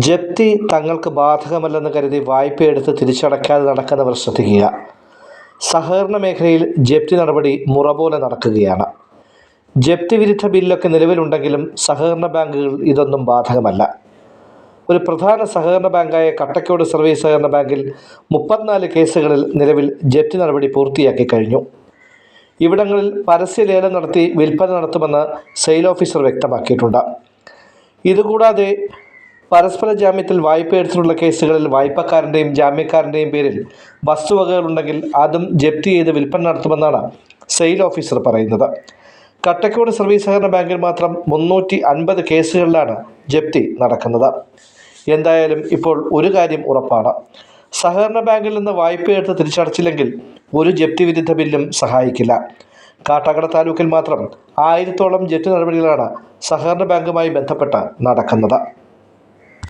ജപ്തി തങ്ങൾക്ക് ബാധകമല്ലെന്ന് കരുതി വായ്പയെടുത്ത് തിരിച്ചടയ്ക്കാതെ നടക്കുന്നവർ ശ്രദ്ധിക്കുക. സഹകരണ മേഖലയിൽ ജപ്തി നടപടി മുറ പോലെ നടക്കുകയാണ്. ജപ്തി വിരുദ്ധ ബില്ലൊക്കെ നിലവിലുണ്ടെങ്കിലും സഹകരണ ബാങ്കുകൾ ഇതൊന്നും ബാധകമല്ല. ഒരു പ്രധാന സഹകരണ ബാങ്കായ കട്ടക്കോട് സർവീസ് സഹകരണ ബാങ്കിൽ മുപ്പത്തിനാല് കേസുകളിൽ നിലവിൽ ജപ്തി നടപടി പൂർത്തിയാക്കി കഴിഞ്ഞു. ഇവിടങ്ങളിൽ പരസ്യ ലേലം നടത്തി വിൽപ്പന നടത്തുമെന്ന് സെയിൽ ഓഫീസർ വ്യക്തമാക്കിയിട്ടുണ്ട്. ഇതുകൂടാതെ പരസ്പര ജാമ്യത്തിൽ വായ്പ എടുത്തിട്ടുള്ള കേസുകളിൽ വായ്പക്കാരന്റെയും ജാമ്യക്കാരന്റെയും പേരിൽ വസ്തുവകകളുണ്ടെങ്കിൽ അതും ജപ്തി ചെയ്ത് വിൽപ്പന നടത്തുമെന്നാണ് സെയിൽ ഓഫീസർ പറയുന്നത്. കട്ടക്കോട് സർവീസ് സഹകരണ ബാങ്കിൽ മാത്രം മുന്നൂറ്റി അൻപത് കേസുകളിലാണ് ജപ്തി നടക്കുന്നത്. എന്തായാലും ഇപ്പോൾ ഒരു കാര്യം ഉറപ്പാണ്. സഹകരണ ബാങ്കിൽ നിന്ന് വായ്പയെടുത്ത് തിരിച്ചടച്ചില്ലെങ്കിൽ ഒരു ജപ്തി വിരുദ്ധ ബില്ലും സഹായിക്കില്ല. കാട്ടാക്കട താലൂക്കിൽ മാത്രം ആയിരത്തോളം ജപ്തി നടപടികളാണ് സഹകരണ ബാങ്കുമായി ബന്ധപ്പെട്ട് നടക്കുന്നത്.